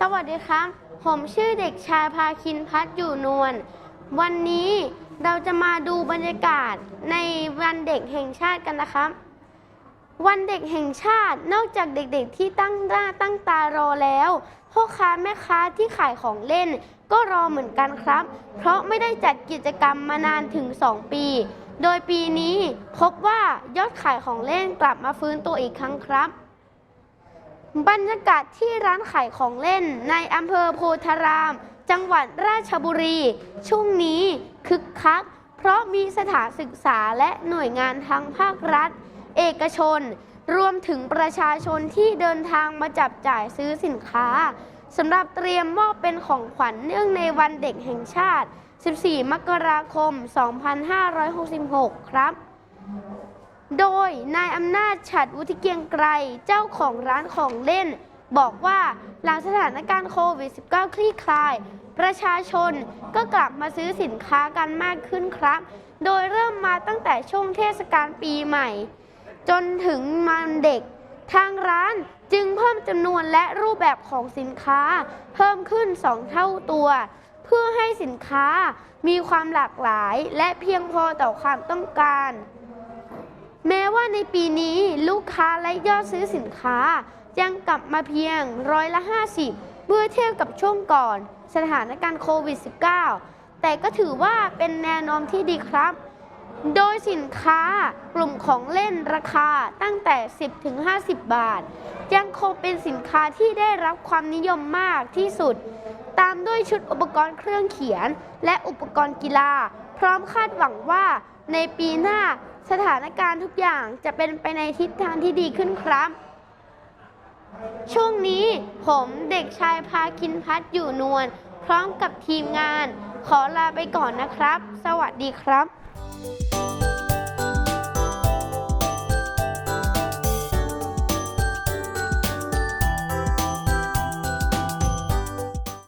สวัสดีครับ ผมชื่อเด็กชายพาคินพัฒน์อยู่นวล วันนี้เราจะมาดูบรรยากาศในวันเด็กแห่งชาติกันนะครับ วันเด็กแห่งชาติ นอกจากเด็กๆที่ตั้งหน้าตั้งตารอแล้ว พ่อค้าแม่ค้าที่ขายของเล่น ก็รอเหมือนกันครับ เพราะไม่ได้จัดกิจกรรมมานานถึง 2 ปี โดยปีนี้พบว่ายอดขายของเล่นกลับมาฟื้นตัวอีกครั้งครับ บรรยากาศที่ร้านขายของเล่นในอำเภอโพธาราม จังหวัดราชบุรี ช่วงนี้คึกคัก เพราะมีสถานศึกษาและหน่วยงานทั้งภาครัฐ เอกชน รวมถึงประชาชนที่เดินทางมาจับจ่ายซื้อสินค้าสำหรับเตรียมมอบเป็นของขวัญเนื่องในวันเด็กแห่งชาติ 14 มกราคม 2566 ครับ โดยนายอำนาจฉัดวุฒิเกียงไกรเจ้าของร้านของเล่น บอกว่าหลังสถานการณ์โควิด -19 คลี่คลาย ประชาชนก็กลับมาซื้อสินค้ากันมากขึ้นครับ โดยเริ่มมาตั้งแต่ช่วงเทศกาลปีใหม่ จนถึงมันเด็ก ทางร้านจึงเพิ่มจำนวนและรูปแบบของสินค้า เพิ่มขึ้น 2 เท่าตัว เพื่อให้สินค้ามีความหลากหลายและเพียงพอต่อความต้องการ แม้ว่าในปีนี้ลูกค้าและยอดซื้อสินค้า ยังกลับมาเพียงร้อยละ 50 เมื่อเทียบกับช่วงก่อนสถานการณ์โควิด -19 แต่ก็ถือว่าเป็นแนวโน้มที่ดีครับ โดยสินค้ากลุ่มของเล่นราคาตั้งแต่ 10 ถึง 50 บาท ยังคงเป็นสินค้าที่ได้รับความนิยมมากที่สุด ตามด้วยชุดอุปกรณ์เครื่องเขียน และอุปกรณ์กีฬา พร้อมคาดหวังว่าในปีหน้า สถานการณ์ทุกอย่างจะเป็นไปในทิศทางที่ดีขึ้นครับ ช่วงนี้ผมเด็กชายพาคินพัฒอยู่นวลพร้อมกับทีมงาน ขอลาไปก่อนนะครับ สวัสดีครับ